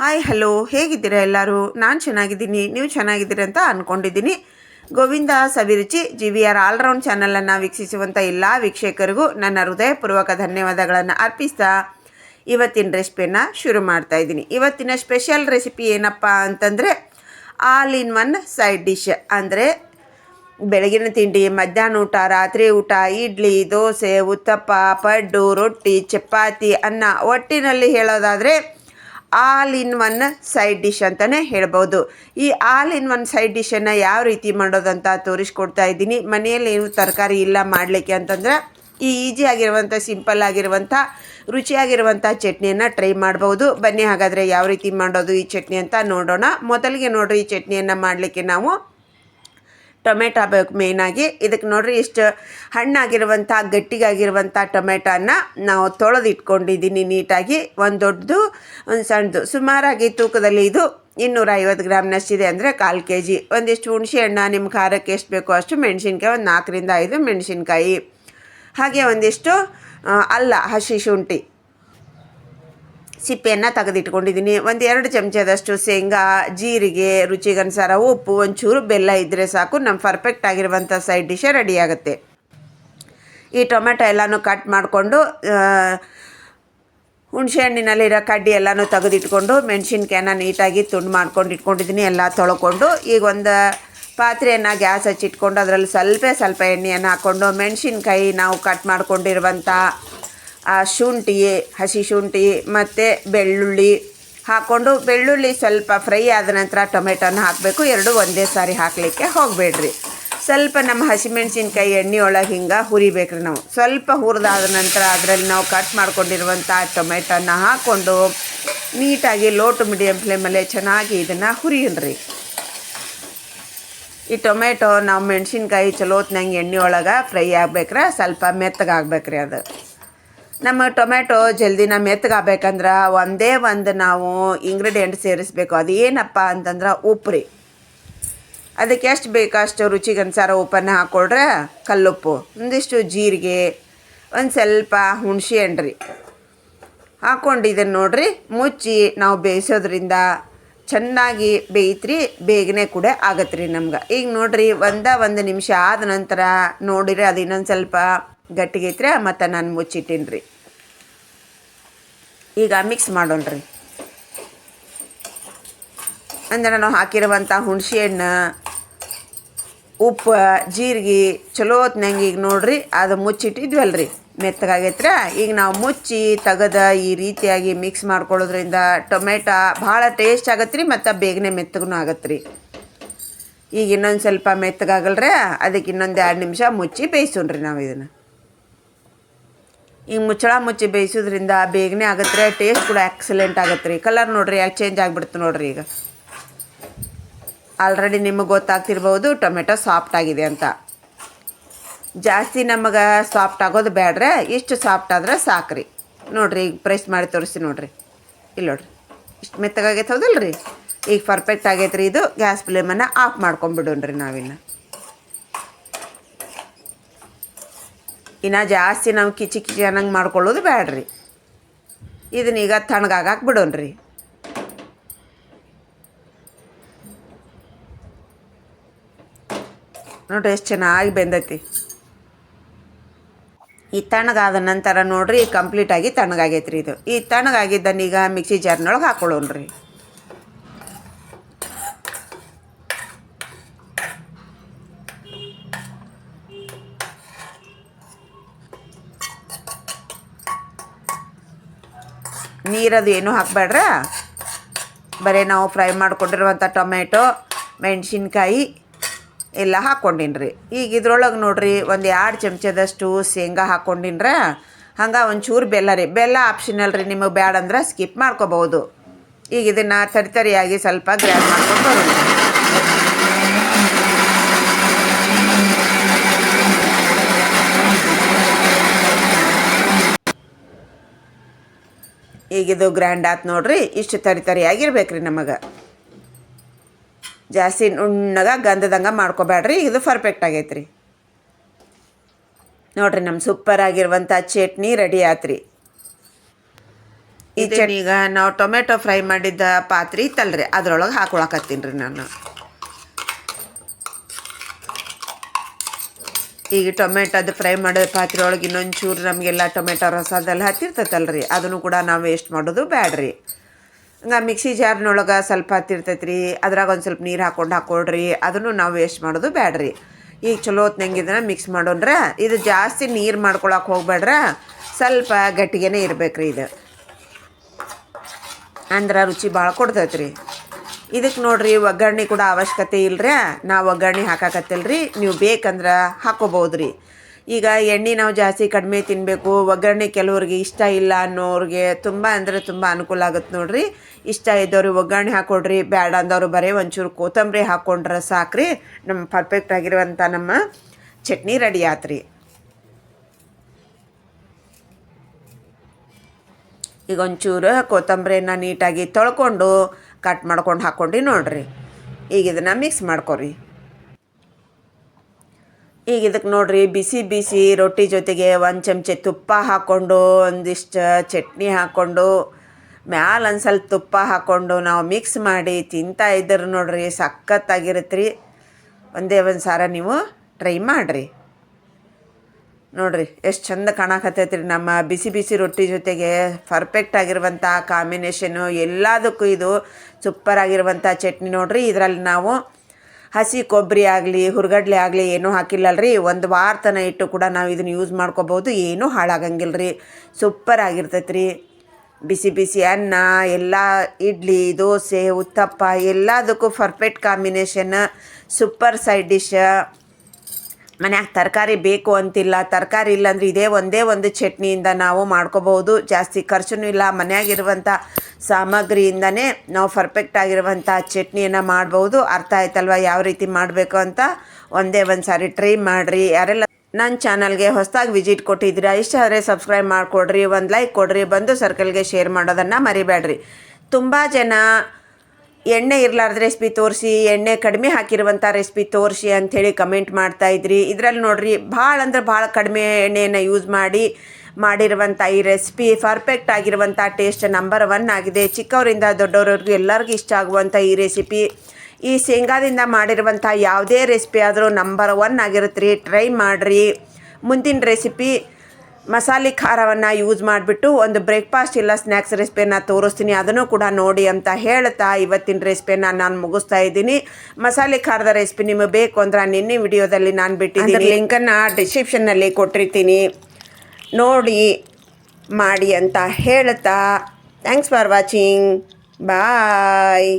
Hi hello ಹೇಗಿದ್ದೀರಾ ಎಲ್ಲರೂ? ನಾನು ಚೆನ್ನಾಗಿದ್ದೀನಿ. ನೀವು ಚೆನ್ನಾಗಿದ್ದೀರಿ ಅಂತ ಅಂದ್ಕೊಂಡಿದ್ದೀನಿ Govinda Saviruchi G V R all round ಚಾನಲನ್ನು ವೀಕ್ಷಿಸುವಂಥ ಎಲ್ಲ ವೀಕ್ಷಕರಿಗೂ ನನ್ನ ಹೃದಯಪೂರ್ವಕ ಧನ್ಯವಾದಗಳನ್ನು ಅರ್ಪಿಸ್ತಾ ಇವತ್ತಿನ ರೆಸಿಪಿಯನ್ನು ಶುರು ಮಾಡ್ತಾ ಇದ್ದೀನಿ. ಇವತ್ತಿನ ಸ್ಪೆಷಲ್ ರೆಸಿಪಿ ಏನಪ್ಪ ಅಂತಂದರೆ all in one side dish ಅಂದರೆ ಬೆಳಗಿನ ತಿಂಡಿ, ಮಧ್ಯಾಹ್ನ ಊಟ, ರಾತ್ರಿ ಊಟ, ಇಡ್ಲಿ, ದೋಸೆ, ಉತ್ತಪ್ಪ, ಪಡ್ಡು, ರೊಟ್ಟಿ, ಚಪಾತಿ, ಅನ್ನ ಒಟ್ಟಿನಲ್ಲಿ ಹೇಳೋದಾದರೆ all in one side dish ಅಂತಲೇ ಹೇಳ್ಬೋದು. ಈ ಆಲ್ ಇನ್ ಒನ್ ಸೈಡ್ ಡಿಶನ್ನು ಯಾವ ರೀತಿ ಮಾಡೋದಂತ ತೋರಿಸ್ಕೊಡ್ತಾ ಇದ್ದೀನಿ. ಮನೆಯಲ್ಲಿ ಏನು ತರಕಾರಿ ಇಲ್ಲ ಮಾಡಲಿಕ್ಕೆ ಅಂತಂದರೆ ಈ ಈಜಿ ಆಗಿರುವಂಥ ಸಿಂಪಲ್ ಆಗಿರುವಂಥ, ರುಚಿಯಾಗಿರುವಂಥ ಚಟ್ನಿಯನ್ನು ಟ್ರೈ ಮಾಡ್ಬೋದು. ಬನ್ನಿ, ಹಾಗಾದರೆ ಯಾವ ರೀತಿ ಮಾಡೋದು ಈ ಚಟ್ನಿ ಅಂತ ನೋಡೋಣ. ಮೊದಲಿಗೆ ನೋಡ್ರಿ, ಈ ಚಟ್ನಿಯನ್ನು ಮಾಡಲಿಕ್ಕೆ ನಾವು ಟೊಮೆಟೊ ಬೇಕು ಮೇಯ್ನಾಗಿ ಇದಕ್ಕೆ ನೋಡ್ರಿ ಇಷ್ಟು ಹಣ್ಣಾಗಿರುವಂಥ ಗಟ್ಟಿಗಾಗಿರುವಂಥ ಟೊಮೆಟೊನ ನಾವು ತೊಳೆದು ಇಟ್ಕೊಂಡಿದ್ದೀನಿ ನೀಟಾಗಿ. ಒಂದು ದೊಡ್ಡದು, ಒಂದು ಸಣ್ಣದು. ಸುಮಾರಾಗಿ ತೂಕದಲ್ಲಿ ಇದು ಇನ್ನೂರ ಐವತ್ತು ಗ್ರಾಮ್ನಷ್ಟಿದೆ ಅಂದರೆ ಕಾಲು ಕೆ ಜಿ ಒಂದಿಷ್ಟು ಹುಣಸೆ ಹಣ್ಣು ನಿಮ್ಮ ಖಾರಕ್ಕೆ ಎಷ್ಟು ಬೇಕೋ ಅಷ್ಟು ಮೆಣಸಿನ್ಕಾಯಿ, ಒಂದು ನಾಲ್ಕರಿಂದ ಐದು ಮೆಣಸಿನ್ಕಾಯಿ. ಹಾಗೆ ಒಂದಿಷ್ಟು ಅಲ್ಲ, ಹಸಿ ಶುಂಠಿ. ಸಿಪ್ಪೆಯನ್ನು ತೆಗೆದಿಟ್ಕೊಂಡಿದ್ದೀನಿ. ಒಂದು ಎರಡು ಚಮಚದಷ್ಟು ಶೇಂಗಾ, ಜೀರಿಗೆ, ರುಚಿಗನುಸಾರ, ಉಪ್ಪು, ಒಂಚೂರು ಬೆಲ್ಲ ಇದ್ದರೆ ಸಾಕು. ನಮ್ಮ ಪರ್ಫೆಕ್ಟ್ ಆಗಿರುವಂಥ ಸೈಡ್ ಡಿಶ್ ರೆಡಿ ಆಗುತ್ತೆ. ಈ ಟೊಮೆಟೊ ಎಲ್ಲನೂ ಕಟ್ ಮಾಡಿಕೊಂಡು ಹುಣಸೆ ಹಣ್ಣಿನಲ್ಲಿರೋ ಕಡ್ಡಿ ಎಲ್ಲನೂ ತೆಗೆದಿಟ್ಕೊಂಡು, ಮೆಣಸಿನ್ಕಾಯನ್ನ ನೀಟಾಗಿ ತುಂಡು ಮಾಡ್ಕೊಂಡು ಇಟ್ಕೊಂಡಿದ್ದೀನಿ, ಎಲ್ಲ ತೊಳ್ಕೊಂಡು. ಈಗ ಒಂದು ಪಾತ್ರೆಯನ್ನು ಗ್ಯಾಸ್ ಹಚ್ಚಿಟ್ಕೊಂಡು, ಅದರಲ್ಲಿ ಸ್ವಲ್ಪ ಸ್ವಲ್ಪ ಎಣ್ಣೆಯನ್ನು ಹಾಕ್ಕೊಂಡು ಮೆಣಸಿನ್ಕಾಯಿ ನಾವು ಕಟ್ ಮಾಡ್ಕೊಂಡಿರುವಂಥ ಆ ಶುಂಠಿ, ಹಸಿ ಶುಂಠಿ ಮತ್ತು ಬೆಳ್ಳುಳ್ಳಿ ಹಾಕ್ಕೊಂಡು ಬೆಳ್ಳುಳ್ಳಿ ಸ್ವಲ್ಪ ಫ್ರೈ ಆದ ನಂತರ ಟೊಮೆಟೊನ ಹಾಕಬೇಕು. ಎರಡು ಒಂದೇ ಸಾರಿ ಹಾಕಲಿಕ್ಕೆ ಹೋಗಬೇಡ್ರಿ. ಸ್ವಲ್ಪ ನಮ್ಮ ಹಸಿಮೆಣ್ಸಿನ್ಕಾಯಿ ಎಣ್ಣೆ ಒಳಗೆ ಹಿಂಗೆ ಹುರಿಬೇಕ್ರಿ ನಾವು. ಸ್ವಲ್ಪ ಹುರಿದಾದ ನಂತರ ಅದರಲ್ಲಿ ನಾವು ಕಟ್ ಮಾಡ್ಕೊಂಡಿರುವಂಥ ಟೊಮೆಟೊನ ಹಾಕ್ಕೊಂಡು ನೀಟಾಗಿ ಲೋ ಟು ಮೀಡಿಯಮ್ ಫ್ಲೇಮಲ್ಲೇ ಚೆನ್ನಾಗಿ ಇದನ್ನು ಹುರಿಯನ್ರಿ. ಈ ಟೊಮೆಟೊ ನಾವು ಮೆಣಸಿನ್ಕಾಯಿ ಚಲೋತ್ನಂಗೆ ಎಣ್ಣೆ ಒಳಗೆ ಫ್ರೈ ಆಗ್ಬೇಕ್ರೆ, ಸ್ವಲ್ಪ ಮೆತ್ತಗಾಗ್ಬೇಕ್ರಿ ಅದು. ನಮ್ಮ ಟೊಮೆಟೊ ಜಲ್ದಿನ ಮೆತ್ತಗಾಗಬೇಕಂದ್ರೆ ಒಂದೇ ಒಂದು ನಾವು ಇಂಗ್ರೀಡಿಯೆಂಟ್ ಸೇರಿಸ್ಬೇಕು. ಅದು ಏನಪ್ಪ ಅಂತಂದ್ರೆ ಉಪ್ಪು ರೀ ಅದಕ್ಕೆ ಎಷ್ಟು ಬೇಕು ಅಷ್ಟು ರುಚಿಗೆ ಅನುಸಾರ ಉಪ್ಪನ್ನು ಹಾಕ್ಕೊಡ್ರೆ ಕಲ್ಲುಪ್ಪು, ಒಂದಿಷ್ಟು ಜೀರಿಗೆ, ಒಂದು ಸ್ವಲ್ಪ ಹುಣಸೆ ಹಣ್ಣು ರೀ ಹಾಕ್ಕೊಂಡು ಇದನ್ನು ನೋಡ್ರಿ, ಮುಚ್ಚಿ ನಾವು ಬೇಯಿಸೋದ್ರಿಂದ ಚೆನ್ನಾಗಿ ಬೇಯ್ತ್ರಿ, ಬೇಗನೆ ಕೂಡ ಆಗತ್ತೆ ರೀ ನಮ್ಗೆ. ಈಗ ನೋಡ್ರಿ, ಒಂದ ಒಂದು ನಿಮಿಷ ಆದ ನಂತರ ನೋಡಿರಿ ಅದು ಇನ್ನೊಂದು ಸ್ವಲ್ಪ ಗಟ್ಟಿಗೈತ್ರಿ, ಮತ್ತು ನಾನು ಮುಚ್ಚಿಟ್ಟೀನಿ ರೀ ಈಗ ಮಿಕ್ಸ್ ಮಾಡೋಣ್ರಿ. ಅಂದರೆ ನಾವು ಹಾಕಿರುವಂಥ ಹುಣಸೆ ಹಣ್ಣು, ಉಪ್ಪು, ಜೀರಿಗೆ, ಚಲೋ ಹೊತ್ನಂಗೆ ಈಗ ನೋಡ್ರಿ, ಅದು ಮುಚ್ಚಿಟ್ಟಿದ್ವಲ್ರಿ. ಮೆತ್ತಗಾಗೈತ್ರ, ಈಗ ನಾವು ಮುಚ್ಚಿ ತೆಗೆದ ಈ ರೀತಿಯಾಗಿ ಮಿಕ್ಸ್ ಮಾಡ್ಕೊಳ್ಳೋದ್ರಿಂದ ಟೊಮೆಟೊ ಭಾಳ ಟೇಸ್ಟ್ ಆಗತ್ತೆ ರೀ ಮತ್ತು ಬೇಗನೆ ಮೆತ್ತಗೂ ಆಗತ್ತೆ ರೀ ಈಗ ಇನ್ನೊಂದು ಸ್ವಲ್ಪ ಮೆತ್ತಗಾಗಲ್ರೆ, ಅದಕ್ಕೆ ಇನ್ನೊಂದು ಎರಡು ನಿಮಿಷ ಮುಚ್ಚಿ ಬೇಯಿಸೋಣ್ರಿ ನಾವು ಇದನ್ನು. ಈಗ ಮುಚ್ಚಳ ಮುಚ್ಚಿ ಬೇಯಿಸೋದ್ರಿಂದ ಬೇಗನೆ ಆಗತ್ತೆ ಟೇಸ್ಟ್ ಕೂಡ ಎಕ್ಸಲೆಂಟ್ ಆಗತ್ತೆ ರೀ ಕಲರ್ ನೋಡಿರಿ, ಯಾಕೆ ಚೇಂಜ್ ಆಗಿಬಿಡ್ತು ನೋಡಿರಿ ಈಗ. ಆಲ್ರೆಡಿ ನಿಮಗೆ ಗೊತ್ತಾಗ್ತಿರ್ಬೋದು ಟೊಮೆಟೊ ಸಾಫ್ಟ್ ಆಗಿದೆ ಅಂತ. ಜಾಸ್ತಿ ನಮಗೆ ಸಾಫ್ಟ್ ಆಗೋದು ಬೇಡ್ರೆ ಇಷ್ಟು ಸಾಫ್ಟ್ ಆದ್ರೆ ಸಾಕ್ರಿ. ನೋಡಿರಿ, ಈಗ ಪ್ರೆಸ್ ಮಾಡಿ ತೋರಿಸಿ ನೋಡಿರಿ. ಇಲ್ಲಿ ನೋಡ್ರಿ, ಇಷ್ಟು ಮೆತ್ತಗಾಗೈತೆ ಹೌದಲ್ಲ ರೀ ಈಗ ಪರ್ಫೆಕ್ಟ್ ಆಗೈತೆ ರೀ ಇದು ಗ್ಯಾಸ್ ಫ್ಲೇಮನ್ನು ಆಫ್ ಮಾಡ್ಕೊಂಬಿಡೋಣ್ರಿ ನಾವಿನ್ನು. ಇನ್ನು ಜಾಸ್ತಿ ನಾವು ಕಿಚಿ ಕಿಚಿ ಅನ್ನಂಗೆ ಮಾಡ್ಕೊಳ್ಳೋದು ಬೇಡ್ರಿ ಇದನ್ನ ಈಗ ತಣ್ಣಗಾಗಕ್ಕೆ ಬಿಡೋಣ್ರಿ. ನೋಡ್ರಿ ಎಷ್ಟು ಚೆನ್ನಾಗಿ ಬೆಂದೈತಿ. ಈ ತಣ್ಣಗಾದ ನಂತರ ನೋಡ್ರಿ ಕಂಪ್ಲೀಟಾಗಿ ತಣ್ಣಗಾಗೈತೆ ರೀ ಇದು. ಈ ತಣ್ಣಗಾಗಿದ್ದನ್ನು ಈಗ ಮಿಕ್ಸಿ ಜಾರ್ನೊಳಗೆ ಹಾಕೊಳ್ಳೋಣ್ರಿ. ನೀರದು ಏನೂ ಹಾಕಬೇಡ್ರ? ಬರೀ ನಾವು ಫ್ರೈ ಮಾಡಿಕೊಂಡಿರುವಂಥ ಟೊಮೆಟೊ ಮೆಣಸಿನ್ಕಾಯಿ ಎಲ್ಲ ಹಾಕ್ಕೊಂಡಿನ್ರಿ. ಈಗ ಇದ್ರೊಳಗೆ ನೋಡ್ರಿ ಒಂದು ಎರಡು ಚಮಚದಷ್ಟು ಶೇಂಗಾ ಹಾಕ್ಕೊಂಡಿನ್ರ? ಹಂಗೆ ಒಂಚೂರು ಬೆಲ್ಲ ರೀ. ಬೆಲ್ಲ ಆಪ್ಷನಲ್ ರೀ, ನಿಮಗೆ ಬ್ಯಾಡ ಅಂದ್ರೆ ಸ್ಕಿಪ್ ಮಾಡ್ಕೋಬೋದು ಈಗ ಇದನ್ನು ತರಿತರಿಯಾಗಿ ಸ್ವಲ್ಪ ಗ್ರ್ಯಾಂಡ್ ಮಾಡ್ಕೊಂಡು ಬರೋಣ ಈಗ ಇದು ಗ್ರ್ಯಾಂಡ್ ಆತು ನೋಡ್ರಿ ಇಷ್ಟು ತರಿ ತರಿಯಾಗಿರ್ಬೇಕು ರೀ ನಮಗೆ. ಜಾಸ್ತಿ ನುಣ್ಣಗ ಗಂಧದಂಗೆ ಮಾಡ್ಕೋಬೇಡ್ರಿ ಇದು ಪರ್ಫೆಕ್ಟ್ ಆಗೈತೆ ರೀ ನೋಡ್ರಿ ನಮ್ಮ ಸೂಪರ್ ಆಗಿರುವಂಥ ಚಟ್ನಿ ರೆಡಿ ಆತ್ರಿ. ಈ ಚಟ್ನಿ ಈಗ ನಾವು ಟೊಮೆಟೊ ಫ್ರೈ ಮಾಡಿದ್ದ ಪಾತ್ರೆ ಇತ್ತಲ್ರಿ ಅದ್ರೊಳಗೆ ಹಾಕೊಳಕತ್ತೀನಿ ರೀ ನಾನು. ಈಗ ಟೊಮೆಟೊದು ಫ್ರೈ ಮಾಡಿದ ಪಾತ್ರೆ ಒಳಗೆ ಇನ್ನೊಂಚೂರು ನಮಗೆಲ್ಲ ಟೊಮೆಟೊ ರಸದಲ್ಲಿ ರೀ ಅದನ್ನು ಕೂಡ ನಾವು ವೇಸ್ಟ್ ಮಾಡೋದು ಬ್ಯಾಡ್ರಿ. ಹಂಗೆ ಮಿಕ್ಸಿ ಜಾರ್ನೊಳಗೆ ಸ್ವಲ್ಪ ಹತ್ತಿರ್ತೈತೆ ರೀ ಅದ್ರಾಗ ಒಂದು ಸ್ವಲ್ಪ ನೀರು ಹಾಕ್ಕೊಂಡು ಹಾಕೊಳ್ರಿ. ಅದನ್ನು ನಾವು ವೇಸ್ಟ್ ಮಾಡೋದು ಬ್ಯಾಡ್ರಿ. ಈಗ ಚಲೋ ಹೊತ್ನಂಗೆ ಮಿಕ್ಸ್ ಮಾಡೋಣ್ರ. ಇದು ಜಾಸ್ತಿ ನೀರು ಮಾಡ್ಕೊಳಕ್ಕೆ ಹೋಗ್ಬೇಡ್ರ. ಸ್ವಲ್ಪ ಗಟ್ಟಿಗೆನೇ ಇರ್ಬೇಕು ರೀ ಇದು. ಅಂದ್ರೆ ರುಚಿ ಭಾಳ ಕೊಡ್ತೈತೆ ರೀ ಇದಕ್ಕೆ ನೋಡ್ರಿ, ಒಗ್ಗರಣೆ ಕೂಡ ಅವಶ್ಯಕತೆ ಇಲ್ರಿ. ನಾವು ಒಗ್ಗರಣೆ ಹಾಕಾಕತ್ತಿಲ್ರಿ. ನೀವು ಬೇಕಂದ್ರೆ ಹಾಕೋಬೋದು ರೀ ಈಗ ಎಣ್ಣೆ ನಾವು ಜಾಸ್ತಿ ಕಡಿಮೆ ತಿನ್ನಬೇಕು ಒಗ್ಗರಣೆ ಕೆಲವ್ರಿಗೆ ಇಷ್ಟ ಇಲ್ಲ ಅನ್ನೋರಿಗೆ ತುಂಬ ಅಂದರೆ ತುಂಬ ಅನುಕೂಲ ಆಗುತ್ತೆ ನೋಡ್ರಿ. ಇಷ್ಟ ಇದ್ದವ್ರಿಗೆ ಒಗ್ಗರಣೆ ಹಾಕೊಡ್ರಿ. ಬೇಡ ಅಂದವರು ಬರೀ ಒಂಚೂರು ಕೊತ್ತಂಬರಿ ಹಾಕ್ಕೊಂಡ್ರೆ ಸಾಕ್ರಿ. ನಮ್ಮ ಪರ್ಫೆಕ್ಟ್ ಆಗಿರುವಂಥ ನಮ್ಮ ಚಟ್ನಿ ರೆಡಿ ಆತ್ರಿ. ಈಗ ಒಂಚೂರು ಕೊತ್ತಂಬರಿನ ನೀಟಾಗಿ ತೊಳ್ಕೊಂಡು ಕಟ್ ಮಾಡ್ಕೊಂಡು ಹಾಕ್ಕೊಂಡು ನೋಡ್ರಿ. ಈಗ ಇದನ್ನು ಮಿಕ್ಸ್ ಮಾಡ್ಕೊರಿ. ಈಗ ಇದಕ್ಕೆ ನೋಡ್ರಿ ಬಿಸಿ ಬಿಸಿ ರೊಟ್ಟಿ ಜೊತೆಗೆ ಒಂದು ಚಮಚೆ ತುಪ್ಪ ಹಾಕ್ಕೊಂಡು ಒಂದಿಷ್ಟು ಚಟ್ನಿ ಹಾಕ್ಕೊಂಡು ಮ್ಯಾಲ ಒಂದು ಸ್ವಲ್ಪ ತುಪ್ಪ ಹಾಕ್ಕೊಂಡು ನಾವು ಮಿಕ್ಸ್ ಮಾಡಿ ತಿಂತಾ ಇದ್ದರು ನೋಡ್ರಿ ಸಖತ್ತಾಗಿರುತ್ತೆ ರೀ ಒಂದೇ ಒಂದು ಸಾರ ನೀವು ಟ್ರೈ ಮಾಡಿರಿ. ನೋಡ್ರಿ, ಎಷ್ಟು ಚಂದ ಕಾಣಕತ್ತೈತ್ರಿ ನಮ್ಮ ಬಿಸಿ ಬಿಸಿ ರೊಟ್ಟಿ ಜೊತೆಗೆ ಪರ್ಫೆಕ್ಟ್ ಆಗಿರುವಂಥ ಕಾಂಬಿನೇಷನು ಎಲ್ಲದಕ್ಕೂ ಇದು ಸೂಪರ್ ಆಗಿರುವಂಥ ಚಟ್ನಿ ನೋಡ್ರಿ. ಇದರಲ್ಲಿ ನಾವು ಹಸಿ ಕೊಬ್ಬರಿ ಆಗಲಿ, ಹುರ್ಗಡ್ಲೆ ಆಗಲಿ ಏನೂ ಹಾಕಿಲ್ಲಲ್ರಿ. ಒಂದು ವಾರ ತನ ಇಟ್ಟು ಕೂಡ ನಾವು ಇದನ್ನು ಯೂಸ್ ಮಾಡ್ಕೋಬೋದು ಏನೂ ಹಾಳಾಗಂಗಿಲ್ಲ ರೀ ಸೂಪರ್ ಆಗಿರ್ತೈತೆ ರೀ ಬಿಸಿ ಬಿಸಿ ಅನ್ನ, ಎಲ್ಲ ಇಡ್ಲಿ, ದೋಸೆ, ಉತ್ತಪ್ಪ, ಎಲ್ಲದಕ್ಕೂ perfect combination super side dish ಮನ್ಯಾಗ ತರಕಾರಿ ಬೇಕು ಅಂತಿಲ್ಲ, ತರಕಾರಿ ಇಲ್ಲಾಂದ್ರೆ ಇದೇ ಒಂದೇ ಒಂದು ಚಟ್ನಿಯಿಂದ ನಾವು ಮಾಡ್ಕೋಬಹುದು. ಜಾಸ್ತಿ ಖರ್ಚು ಇಲ್ಲ. ಮನೆಯಾಗಿರುವಂಥ ಸಾಮಗ್ರಿಯಿಂದನೇ ನಾವು ಪರ್ಫೆಕ್ಟ್ ಆಗಿರುವಂಥ ಚಟ್ನಿಯನ್ನು ಮಾಡ್ಬೋದು ಅರ್ಥ ಆಯ್ತಲ್ವ ಯಾವ ರೀತಿ ಮಾಡಬೇಕು ಅಂತ? ಒಂದೇ ಒಂದು ಸಾರಿ ಟ್ರೈ ಮಾಡಿರಿ. ಯಾರೆಲ್ಲ ನನ್ನ ಚಾನಲ್ಗೆ ಹೊಸದಾಗಿ ವಿಸಿಟ್ ಕೊಟ್ಟಿದ್ದೀರಾ, ಇಷ್ಟ ಆದರೆ ಸಬ್ಸ್ಕ್ರೈಬ್ ಮಾಡಿಕೊಡ್ರಿ. ಒಂದು ಲೈಕ್ ಕೊಡ್ರಿ. ಬಂದು ಸರ್ಕಲ್ಗೆ ಶೇರ್ ಮಾಡೋದನ್ನು ಮರಿಬೇಡ್ರಿ. ತುಂಬ ಜನ ಎಣ್ಣೆ ಇರಲಾರ್ದ ರೆಸಿಪಿ ತೋರಿಸಿ, ಎಣ್ಣೆ ಕಡಿಮೆ ಹಾಕಿರುವಂಥ ರೆಸಿಪಿ ತೋರಿಸಿ ಅಂಥೇಳಿ ಕಮೆಂಟ್ ಮಾಡ್ತಾ ಇದ್ರಿ. ಇದರಲ್ಲಿ ನೋಡ್ರಿ, ಭಾಳ ಅಂದ್ರೆ ಭಾಳ ಕಡಿಮೆ ಎಣ್ಣೆಯನ್ನು ಯೂಸ್ ಮಾಡಿ ಮಾಡಿರುವಂಥ ಈ ರೆಸಿಪಿ ಪರ್ಫೆಕ್ಟ್ ಆಗಿರುವಂಥ ಟೇಸ್ಟ್ ನಂಬರ್ ಒನ್ ಆಗಿದೆ. ಚಿಕ್ಕವರಿಂದ ದೊಡ್ಡವರವ್ರಿಗೂ ಎಲ್ಲರಿಗೂ ಇಷ್ಟ ಆಗುವಂಥ ಈ ರೆಸಿಪಿ ಈ ಶೇಂಗಾದಿಂದ ಮಾಡಿರುವಂಥ ಯಾವುದೇ ರೆಸಿಪಿ ಆದರೂ ನಂಬರ್ ಒನ್ ಆಗಿರುತ್ತೆ ರೀ. ಟ್ರೈ ಮಾಡಿರಿ. ಮುಂದಿನ ರೆಸಿಪಿ ಮಸಾಲೆ ಖಾರವನ್ನು ಯೂಸ್ ಮಾಡಿಬಿಟ್ಟು ಒಂದು ಬ್ರೇಕ್ಫಾಸ್ಟ್ ಇಲ್ಲ ಸ್ನ್ಯಾಕ್ಸ್ ರೆಸಿಪಿಯನ್ನು ತೋರಿಸ್ತೀನಿ. ಅದನ್ನು ಕೂಡ ನೋಡಿ ಅಂತ ಹೇಳ್ತಾ ಇವತ್ತಿನ ರೆಸಿಪಿಯನ್ನು ನಾನು ಮುಗಿಸ್ತಾ ಇದ್ದೀನಿ. ಮಸಾಲೆ ಖಾರದ ರೆಸಿಪಿ ನಿಮಗೆ ಬೇಕು ಅಂದ್ರೆ ನಿನ್ನೆ ವಿಡಿಯೋದಲ್ಲಿ ನಾನು ಬಿಟ್ಟಿದ್ದೀನಿ. ಲಿಂಕನ್ನು ಡಿಸ್ಕ್ರಿಪ್ಷನ್ನಲ್ಲಿ ಕೊಟ್ಟಿರ್ತೀನಿ. ನೋಡಿ ಮಾಡಿ ಅಂತ ಹೇಳ್ತಾ. Thanks for watching bye